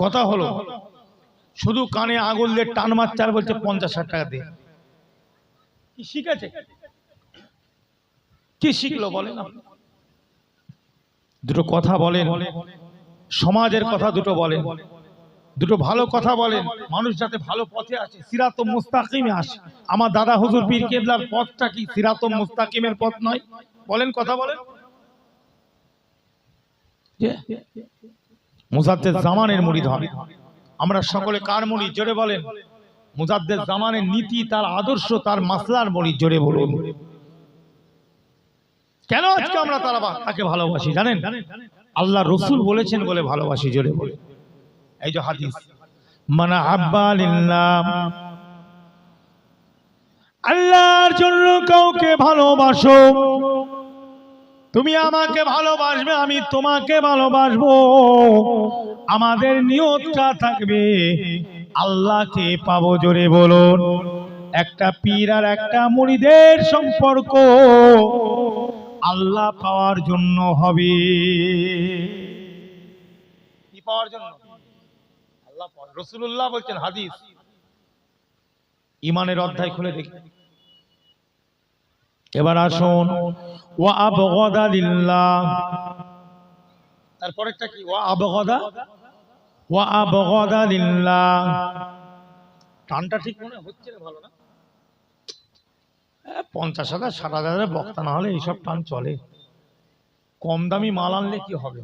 কথা হলো শুধু কানে আগুন দিয়ে টান মারছে আর বলছে পঞ্চাশ ষাট টাকা দিয়ে কি শিখেছে? কি শিখলো বলেন? দুটো কথা বলেন সমাজের কথা দুটো বলেন দুটো ভালো কথা বলেন মানুষ যাতে ভালো পথে আসে সিরাত মুস্তাকিমে আসে। আমার দাদা হুজুর পীর কেবলার পথটা কি সিরাত মুস্তাকিমের পথ নয়? বলেন কথা বলেন। মুজাদ্দের জামানের মুড়ি ধরে আমরা সকলে কার মুড়ি? জোরে বলেন। মুজাদ্দের জামানের নীতি তার আদর্শ তার মাসলার মুড়ি জোরে বলুন। কেন আজকে আমরা তারা তাকে ভালোবাসি জানেন? আল্লাহ রসুল বলেছেন বলে ভালোবাসি জোরে বলে এই যে হাদিস। মানা আব্বা লিল্লাহ। আল্লাহর জন্য কাউকে ভালোবাসো। তুমি আমাকে ভালোবাসবে, আমি তোমাকে ভালোবাসবো। আমাদের নিয়তটা থাকবে, আল্লাহকে পাবো জোরে বলুন। একটা পীর আর একটা মুড়িদের সম্পর্ক, আল্লাহ পাওয়ার জন্য হবে। রসুল্লাহ বলছেন হাদিস। ইমানের অধ্যায় খুলে দেখি। এবার আসুন। ও আবগদা লিল্লাহ। তারপরেরটা কি? ও আবগদা? ও আবগদা লিল্লাহ। টানটা ঠিক মনে হচ্ছে না ভালো না? পঞ্চাশ হাজার ষাট হাজারের বক্তা না হলে এইসব টান চলে। কম দামি মাল আনলে কি হবে?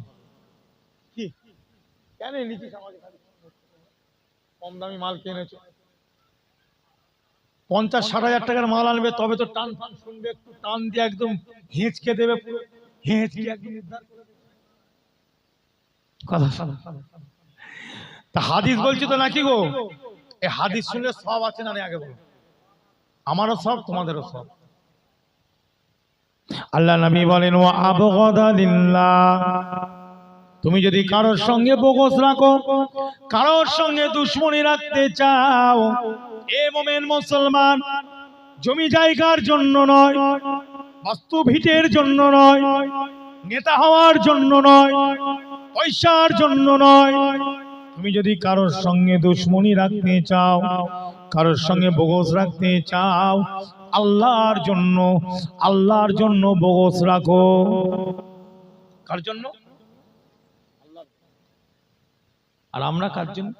কি? কেন আমাকে? কম দামি মাল কিনেছো পঞ্চাশ, ষাট হাজার টাকার মাল আনবে, তবে তো টান ফান শুনবে, একটু টান দিয়ে একদম হেঁচকে দেবে। তা হাদিস বলছি তো নাকি গো? এই হাদিস শুনলে সব আছে না আগে বলো। আমারও সব, তোমাদেরও সব। আল্লাহ নবী বলেন ও আবগদা তুমি যদি কারোর সঙ্গে বগস রাখো, কারোর সঙ্গে দুশ্মনী রাখতে চাও, এ মোমেন মুসলমান জমি জায়গার জন্য নয়, বাস্তু ভিটের জন্য নয়, নেতা হওয়ার জন্য নয়, পয়সার জন্য নয়। তুমি যদি কারোর সঙ্গে দুশ্মনী রাখতে চাও, কারোর সঙ্গে বগস রাখতে চাও, আল্লাহর জন্য আল্লাহর জন্য বগস রাখো। কার জন্য? আর আমরা কার জন্য?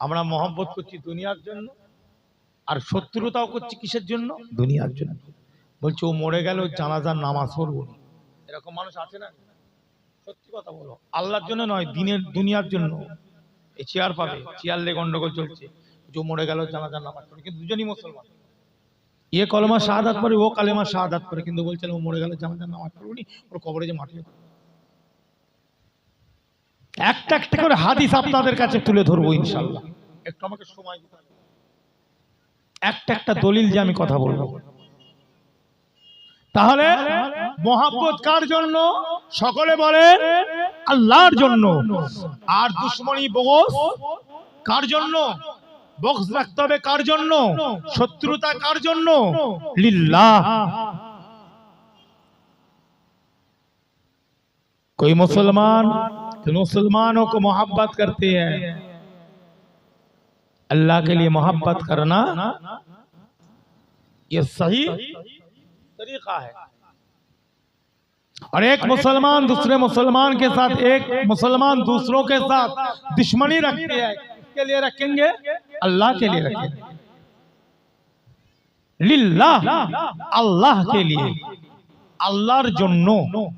আমরা মহব্বত করছি দুনিয়ার জন্য, আর শত্রুতাও করছি কিসের জন্য? দুনিয়ার জন্য। বলছে, ও মরে গেল জানাজার নামাজ পড়ব। এরকম মানুষ আছে না? সত্যি কথা বলো। আল্লাহর জন্য নয়, দিনের, দুনিয়ার জন্য। এই চেয়ার পাবে চেয়ার লে গন্ডগোল চলছে। যে মরে গেল জানাজার নামাজ পড়ে কিন্তু দুজনই মুসলমান। ইয়ে কলমা শাহাদাত পরে ও কালেমা শাহাদাত পরে কিন্তু বলছেন ও মরে গেল জানাজার নামাজ পড়বনি ওর কবরে যে মাঠে একটা একটা করে হাদিস আপনাদের কাছে তুলে ধরবো ইনশাল্লাহ একটু আমাকে সময় দিতে একটা একটা দলিল যে আমি কথা বলব। তাহলে মোহাব্বত কার জন্য? সকলে বলে আল্লাহর জন্য। আর দুশ্মনী বগস কার জন্য? বক্স রাখতে হবে কার জন্য? শত্রুতা কার জন্য? লিল্লাহ। تو مسلمانوں کو محبت کرتی ہے اللہ کے لیے محبت کرنا یہ صحیح طریقہ ہے۔ اور ایک مسلمان دوسرے مسلمان کے ساتھ، ایک مسلمان دوسروں کے ساتھ دشمنی رکھتے ہیں۔ کے لیے رکھیں گے؟ اللہ کے لیے رکھیں گے۔ للہ، اللہ کے لیے۔ اللہ جنو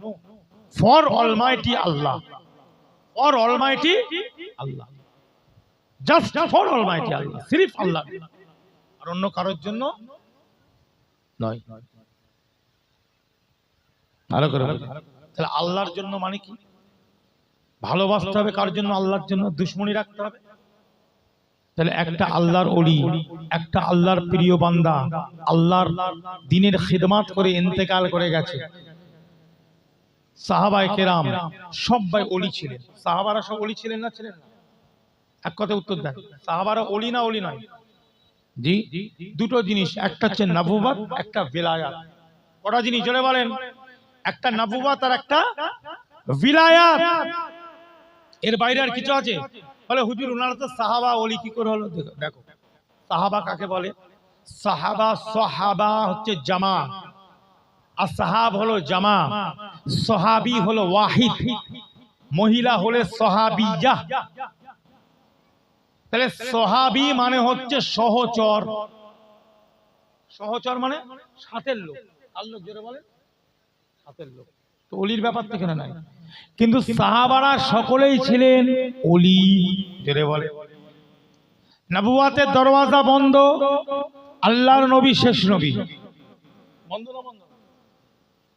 فار آلمائٹی اللہ۔ For almighty Allah. Just for almighty Allah সিরিফ Allah আর অন্য কারোর জন্য? নয়। ভালো করে। তাহলে আল্লাহর জন্য মানে কি? ভালোবাসতে হবে কার জন্য? আল্লাহর জন্য দুশ্মনী রাখতে হবে? তাহলে একটা আল্লাহর অলি একটা আল্লাহর প্রিয় বান্দা আল্লাহর দিনের খিদমাত করে ইন্তেকাল করে গেছে। সাহাবাই কেরাম সবাই অলি ছিলেন। সাহাবারা সব অলি ছিলেন না ছিলেন? না এক কথা উত্তর দেন। সাহাবারা অলি না অলি নয়? জি? দুটো জিনিস। একটা হচ্ছে নবুবাত একটা বেলায়াত। কটা জিনিস? জোরে বলেন। একটা নবুবাত আর একটা বিলায়াত। এর বাইরে আর কিছু আছে? বলে হুজুর ওনারা তো সাহাবা অলি কি করে হলো? দেখো সাহাবা কাকে বলে? সাহাবা সাহাবা হচ্ছে জামা আর সাহাব হলো জামা, সাহাবি হলো ওয়াহিদ, মহিলা হলে সাহাবিয়া তাহলে সাহাবি মানে হচ্ছে সহচর। সহচর মানে সাথের লোক। আর লোক জোরে বলে সাথের লোক। তো অলির ব্যাপার তো এখানে নাই। কিন্তু সাহাবারা সকলেই ছিলেন অলি, জোরে বলে। নবুয়াতের দরওয়াজা বন্ধ, আল্লাহর নবী শেষ নবী। বন্ধ না বন্ধ?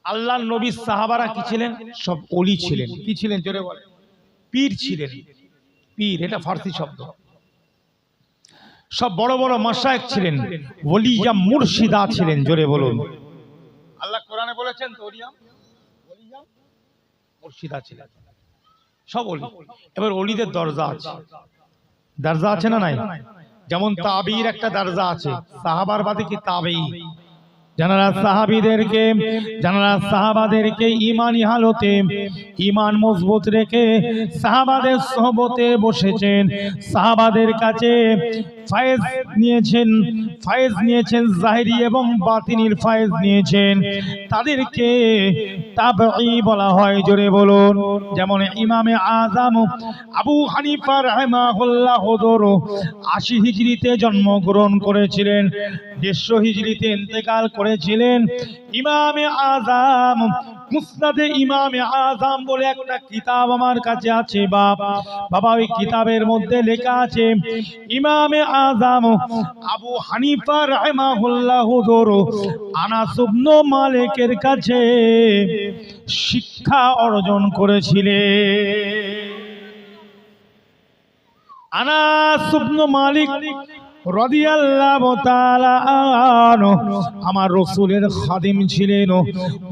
আল্লাহর নবী সাহাবারা কি ছিলেন? সব অলি ছিলেন। কি ছিলেন? জোরে বলে পীর ছিলেন। পীর এটা ফার্সি শব্দ। সব বড় বড় মাসায়েক ছিলেন। ওলিয়া মুর্শিদা ছিলেন জোরে বলুন। আল্লাহ কোরআনে বলেছেন তো মুর্শিদা ছিলেন। সব অলি। এবার অলিদের দরজা আছে। দরজা আছে না নাই? যেমন তাবির একটা দরজা আছে। সাহাবার বাদে কি তাবেই যারা সাহাবিদেরকে যারা সাহাবাদেরকে ইমানি হালতে ইমান মজবুত রেখে সাহাবাদের সহবতে বসেছেন। সাহাবাদের কাছে ফায়েজ নিয়েছেন ফায়েজ নিয়েছেন জাহিরি এবং বাতিনির ফায়েজ নিয়েছেন। তাদেরকে তাবঈ বলা হয়, জোরে বলুন। যেমন ইমামে আজম, আবু হানিফা রাহমাহুল্লাহ হদর আশি হিজরিতে জন্মগ্রহণ করেছিলেন, দেড়শো হিজরিতে ইন্তেকাল করেছিলেন। ইমামে আজম মুসনাদে ইমামে আজম বলে একটা কিতাব আমার কাছে আছে বাবা বাবা, ওই কিতাবের মধ্যে লেখা আছে, ইমামে আজম আবু হানিফা রাহমাহুল্লাহ হদর আনাস ইবনে মালিকের কাছে শিক্ষা অর্জন করেছিলেন। আনাস ইবনে মালিক আমার রসুলের খাদিম ছিলেন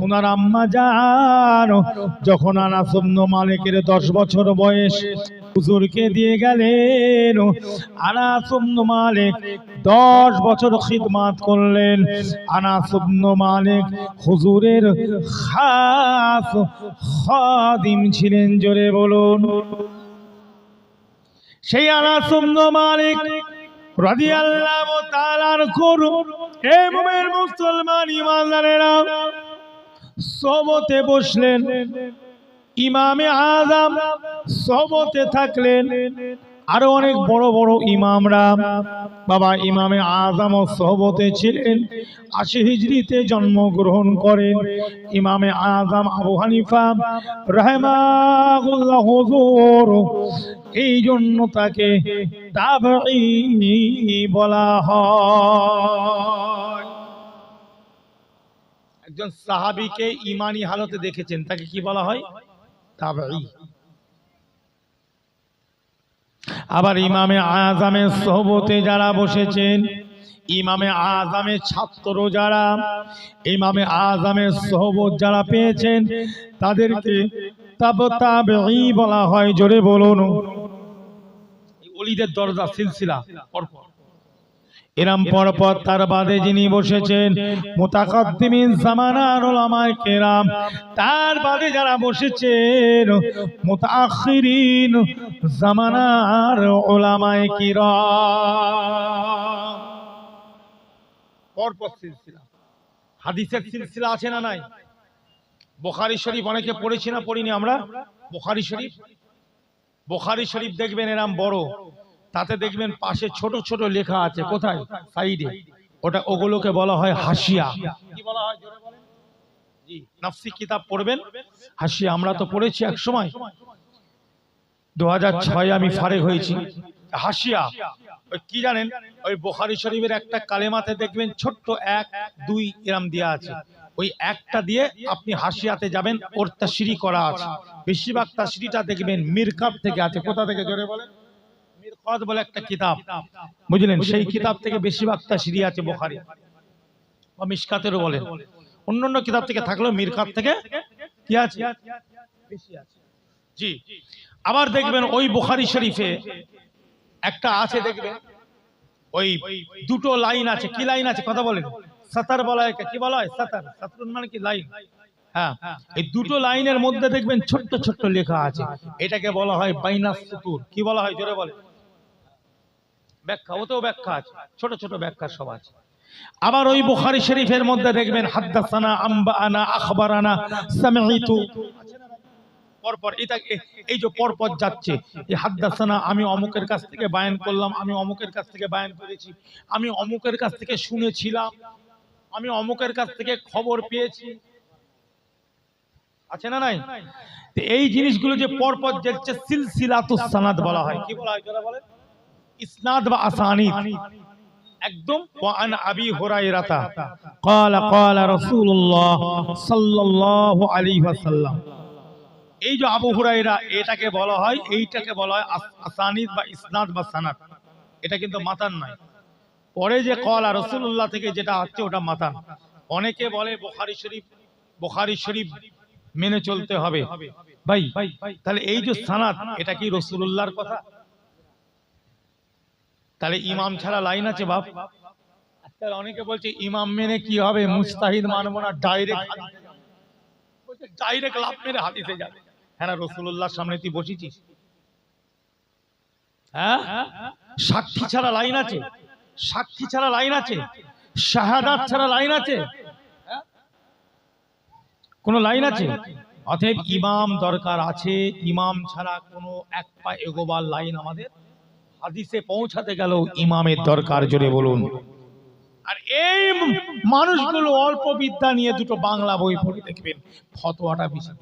ওনার আম্মা জান যখন আনাস ইবনে মালিকের 10 বছর বয়স, হুজুরকে দিয়ে গেলেন আনাস ইবনে মালিক 10 বছর খিদমত করলেন। আনাস ইবনে মালিক হুজুরের খাস খাদিম ছিলেন, জোরে বলুন। সেই আনাস ইবনে মালিক আল্লাহ তালার করুন এ মুমিন মুসলমান ইমানদারেরা সবতে বসলেন ইমামে আজম সবতে থাকলেন আরও অনেক বড় বড় ইমামরা বাবা ইমামে আজম সহবতে ছিলেন। আশি হিজরিতে জন্মগ্রহণ করেন ইমামে আজম আবু হানিফা রহমাহুল্লাহ এই জন্য তাকে বলা হয়। একজন সাহাবিকে ইমানি হালতে দেখেছেন, তাকে কি বলা হয়? তাবঈ। আবার ইমামে আজামের সহবতে যারা বসেছেন ইমামে আজামের ছাত্র যারা ইমামে আজামের সহবত যারা পেয়েছেন তাদেরকে তাব বলা হয় জোরে বলুন। অলিদের দরজা সিলসিলা পরপর। এরম পরপর তার বাদে যিনি বসেছেন মুতাকাদ্দিমিন জামানার ওলামায়ে কেরাম তার বাদে যারা বসেছেন মুতাআখিরিন জামানার ওলামায়ে কিরাম। পরপর সিলসিলা। হাদিসের সিলসিলা আছে না নাই? বুখারী শরীফ অনেকে পড়েছি না পড়িনি আমরা? বুখারী শরীফ? বুখারী শরীফ দেখবেন এরম বড়। তাতে দেখবেন পাশে ছোট ছোট লেখা আছে কোথায়? সাইডে। ওটা ওগুলোকে বলা হয় হাসিয়া। কি বলা হয় জোরে বলেন? জি নাফসি কিতাব পড়বেন। হাসিয়া আমরা তো পড়েছি এক সময়। দু আমি ফারেক হয়েছি। হাসিয়া ওই কি জানেন? ওই বোখারি শরীফের একটা কালেমাতে দেখবেন ছোট্ট এক দুই এরাম দেওয়া আছে। ওই একটা দিয়ে আপনি হাসিয়াতে যাবেন ওর তাসিরি করা আছে। বেশিরভাগ তাসিরিটা দেখবেন মিরকাব থেকে আছে। কোথা থেকে? জোরে বলেন। মিরকাত বলে একটা কিতাব। বুঝলেন? সেই কিতাব থেকে বেশিরভাগ তাসিরি আছে, বোখারি। বা মিশকাতেরও বলেন অন্যান্য কিতাব থেকে থাকলেও মিরকাত থেকে কি আছে? জি। আবার দেখবেন ওই বুখারি শরীফে একটা আছে, দেখবেন? ওই দুটো লাইন আছে। কি লাইন আছে? কথা বলেন। সাতার বলা হয় কি? বলা হয়? সাতার। সাতরুন মানে কি? লাইন। হ্যাঁ। এই দুটো লাইনের মধ্যে দেখবেন ছোট্ট ছোট্ট লেখা আছে। এটাকে বলা হয় বাইনাস সুতুর। কি বলা হয়? জোরে বলে ব্যাখ্যা, ওতেও ব্যাখ্যা আছে। ছোট ছোট ব্যাখ্যা সব আছে। আবার ওই বুখারী শরীফের মধ্যে দেখবেন, হাদ্দাসানা আম্বানা আখবারানা, সামিতু। পরপর, এটা এই যে পরপর যাচ্ছে, এই হাদ্দাসানা, আমি অমুকের কাছ থেকে বায়ান করলাম, আমি অমুকের কাছ থেকে বায়ান করেছি, আমি অমুকের কাছ থেকে শুনেছিলাম, আমি অমুকের কাছ থেকে খবর পেয়েছি। আছে না নাই? এই জিনিসগুলো যে পরপর যাচ্ছে, সিলসিলাতুস সানাদ বলা হয়। কি বলা হয় বলেন? ইসনাদ বা আসানিদ একদম ওয়ান আবি হুরায়রাতা قال قال رسول الله صلى الله عليه وسلم এই যে আবু হুরায়রা এটাকে বলা হয় এইটাকে বলা হয় আস- আসানিদ বা ইসনাদ বা সানাদ এটা কিন্তু মাতান নয় পরে যে কলা রসুল্লাহ থেকে যেটা আসছে ওটা মাতান অনেকে বলে বুখারী শরীফ বুখারী শরীফ মেনে চলতে হবে ভাই তাহলে এই যে সানাদ এটা কি রসুল্লাহর কথা তাহলে ইমাম ছাড়া লাইন আছে বাপ। অনেকে বলছে ইমাম মেনে কি হবে? মুস্তাহিদ মানবো না ডাইরেক্ট ডাইরেক্ট লাভ মেরে হাদিসে যাবে। হ্যাঁ না রসুল্লাহর সামনে তুই বসেছিস? হ্যাঁ? সাক্ষী ছাড়া লাইন আছে? সাক্ষী ছাড়া লাইন আছে? শাহাদাত ছাড়া লাইন আছে? কোন লাইন আছে? অতএব ইমাম দরকার আছে। ইমাম ছাড়া কোনো এক পা এগোবার লাইন আমাদের হাদিসে পৌঁছাতে গেলেও ইমামের দরকার জোরে বলুন। আর এই মানুষগুলো অল্প বিদ্যা নিয়ে দুটো বাংলা বই পড়ে দেখবেন ফতোয়াটা বেশি।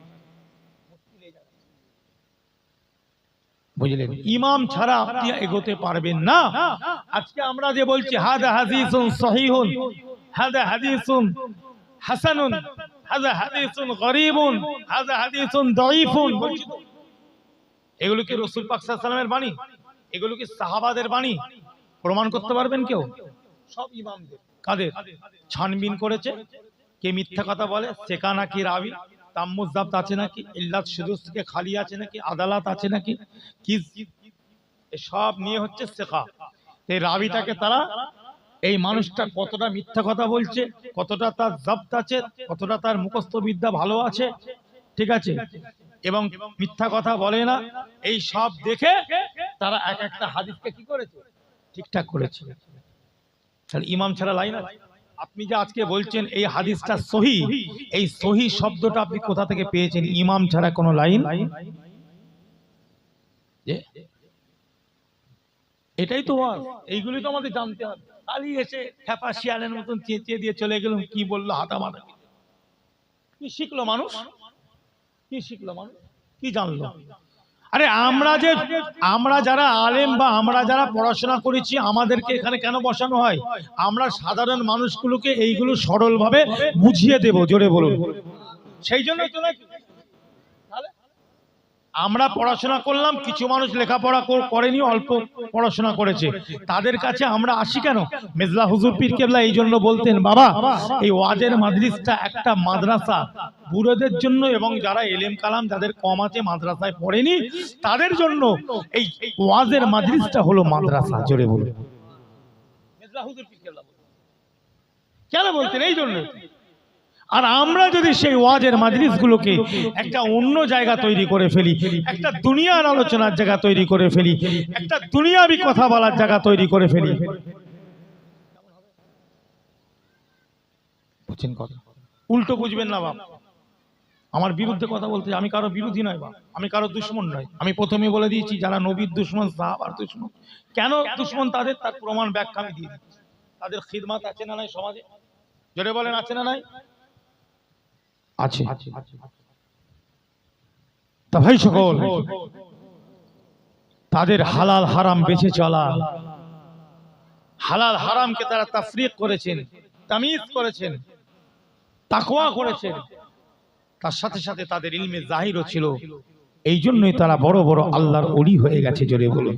বুঝলেন? ইমাম ছাড়া আপনি এগোতে পারবেন না। আজকে আমরা যে বলছি হাদা হাদিসুন সহিহুন হাদা হাদিসুন হাসানুন হাদা হাদিসুন গরিবুন হাদা হাদিসুন এগুলো কি রসুল পাক সাল্লামের বাণী? এগুলো কি সাহাবাদের বাণী? প্রমাণ করতে পারবেন কেউ? সব ইমামদের। কাদের? ছানবিন করেছে। কে মিথ্যা কথা বলে? সেকা নাকি রাবি? তাম্মুজাব্ত আছে নাকি? ইল্লাত সুদুস থেকে খালি আছে নাকি? আদালত আছে নাকি? কি সব নিয়ে হচ্ছে শেখা এই রাবিটাকে তারা এই মানুষটা কতটা মিথ্যা কথা বলছে কতটা তার জব্দ আছে কতটা তার মুখস্থ বিদ্যা ভালো আছে ঠিক আছে? এবং মিথ্যা কথা বলে না। এই সব দেখে তারা এক একটা হাদিসকে কি করেছে? ঠিকঠাক করেছে। তাহলে ইমাম ছাড়া লাইন আছে? আপনি যে আজকে বলছেন এই হাদিসটা সহি, এই সহি শব্দটা আপনি কোথা থেকে পেয়েছেন? ইমাম ছাড়া কোনো লাইন? এটাই তো এইগুলি তো আমাদের জানতে হবে। খালি এসে খেপা শিয়ালের মতন চেঁচিয়ে দিয়ে চলে গেলাম, কি বলল হাতা মাথা কি শিখলো মানুষ? কি শিখলো মানুষ? কি জানলো? আরে আমরা যে আমরা যারা আলেম বা আমরা যারা পড়াশোনা করেছি, আমাদেরকে এখানে কেন বসানো হয়? আমরা সাধারণ মানুষগুলোকে এইগুলো সরলভাবে বুঝিয়ে দেব, জোরে বলুন। সেই তাহলে আমরা পড়াশোনা করলাম কিছু মানুষ লেখাপড়া করেনি অল্প পড়াশোনা করেছে। তাদের কাছে আমরা আসি কেন? মেজলা হুজুর পীর কেবলা এই জন্য বলতেন বাবা এই ওয়াজের মাদ্রিসটা একটা মাদ্রাসা। বুড়োদের জন্য এবং যারা এলেম কালাম যাদের কম আছে মাদ্রাসায় পড়েনি তাদের জন্য এই ওয়াজের মাদ্রিসটা হলো মাদ্রাসা। জোরে বলুন। কেন বলতেন? এই জন্য। আর আমরা যদি সেই ওয়াজের মাজলিসগুলোকে একটা অন্য জায়গা তৈরি করে ফেলি, একটা দুনিয়ার আলোচনার জায়গা তৈরি করে ফেলি, একটা দুনিয়াবি কথা বলার জায়গা তৈরি করে ফেলি। বুঝছেন কথা? উল্টো বুঝবেন না বাপ। আমার বিরুদ্ধে কথা বলতে আমি কারও বিরোধী নয় বা আমি কারও দুশ্মন নয়। আমি প্রথমে বলে দিয়েছি, যারা নবীর দুশ্মন সাহাবার দুশ্মন। কেন দুশ্মন তাদের? তার প্রমাণ ব্যাখ্যা আমি দিয়ে দিচ্ছি। তাদের খিদমাত আছে না নাই সমাজে? জোরে বলেন, আছে না নাই? আছে। তা ভাই সকল, তাদের হালাল হারাম বেছে চলা, হালাল হারামকে তারা তাফরিক করেছেন, তামিজ করেছেন, তাকওয়া করেছেন। তার সাথে সাথে তাদের ইলমে জাহিরও ছিল। এই জন্যই তারা বড় বড় আল্লাহর অলি হয়ে গেছে জোরে বলুন।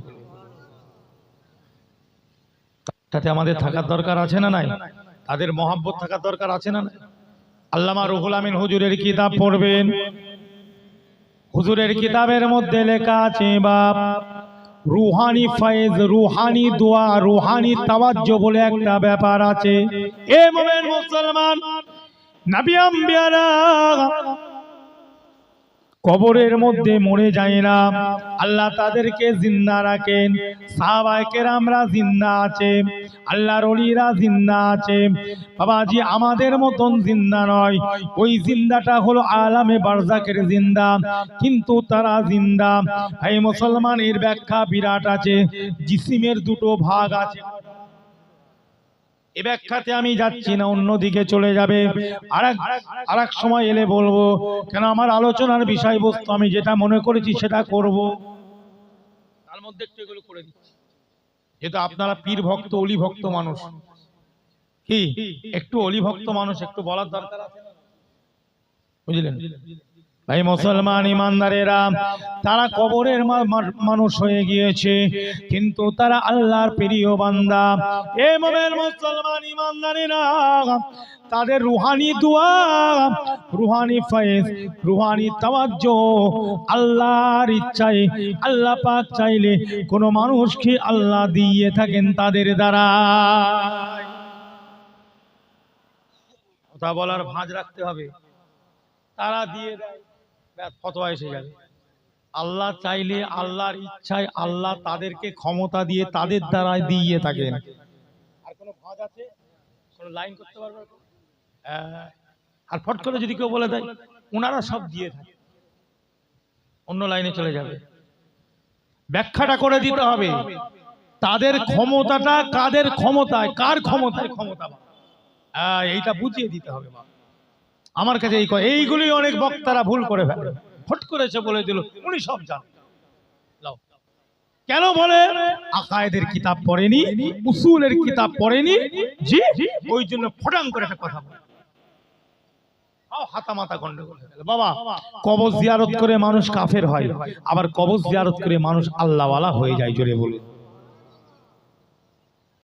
তাতে আমাদের থাকার দরকার আছে না নাই? তাদের মহাব্বত থাকার দরকার আছে না নাই? আল্লামা রুহুল আমিন হুজুরের কিতাব পড়বেন। হুজুরের কিতাবের মধ্যে লেখা আছে, বাপ, রুহানি ফায়েজ, রুহানি দোয়া, রুহানি তাওয়াজ্য বলে একটা ব্যাপার আছে। এ মুসলমান, নাবি আম্বিয়ারা কবরের মধ্যে মরে যায় না। আল্লাহ তাদেরকে জিন্দা রাখেন। সাহাবাইকের আমরা জিন্দা আছে। আল্লাহর অলিরা জিন্দা আছে। বাবাজি, আমাদের মতন জিন্দা নয়। ওই জিন্দাটা হলো আলামে বারজাকের জিন্দা। কিন্তু তারা জিন্দা। এই মুসলমানের ব্যাখ্যা বিরাট আছে। জিসিমের দুটো ভাগ আছে। এ ব্যাখ্যাতে আমি যাচ্ছি না অন্যদিকে চলে যাবে। আর আরেক সময় এলে বলব কেন আমার আলোচনার বিষয়বস্তু আমি যেটা মনে করেছি সেটা করব। তার মধ্যে একটু এগুলো করে দিচ্ছি। যেহেতু আপনারা পীর ভক্ত অলি ভক্ত মানুষ। কি? একটু অলি ভক্ত মানুষ একটু বলার দরকার আছে? বুঝলেন? ভাই মুসলমান ইমানদারেরা, তারা কবরের মানুষ হয়ে গিয়েছে, কিন্তু তারা আল্লাহর প্রিয় বান্দা। এ মোমের মুসলমান ইমানদারেরা, তাদের রুহানি দোয়া, রুহানি ফয়েজ, রুহানি তাওয়াজ্জ, আল্লাহর ইচ্ছায়, আল্লাহ পাক চাইলে কোনো মানুষকে আল্লাহ দিয়ে থাকেন তাদের দ্বারা? কথা বলার ভাঁজ রাখতে হবে। তারা দিয়ে দেয়। ফতোয়া এসে যাবে আল্লাহ চাইলে আল্লাহর ইচ্ছায় আল্লাহ তাদেরকে ক্ষমতা দিয়ে তাদের দ্বারা দিয়ে থাকেন। আর কোনো ভাঁজ আছে? কোনো লাইন করতে পারবে। আর ফট করে যদি কেউ বলে দেয়, ওনারা সব দিয়ে থাকে। অন্য লাইনে চলে যাবে। ব্যাখ্যাটা করে দিতে হবে। তাদের ক্ষমতাটা কাদের ক্ষমতায়? কার ক্ষমতায়? ক্ষমতা এইটা বুঝিয়ে দিতে হবে বাবা। আমার কাছে এই এইগুলি অনেক বক্তারা ভুল করে ফেলে। ফট করেছে বলে দিল উনি সব লাও। কেন বলে? আকায়েদের কিতাব পড়েনি উসুলের কিতাব পড়েনি জি ওই জন্য ফটাং করে একটা কথা বলে। গন্ডগোল বাবা কবজ জিয়ারত করে মানুষ কাফের হয়। আবার কবজ জিয়ারত করে মানুষ আল্লাহওয়ালা হয়ে যায় জোরে বলুন।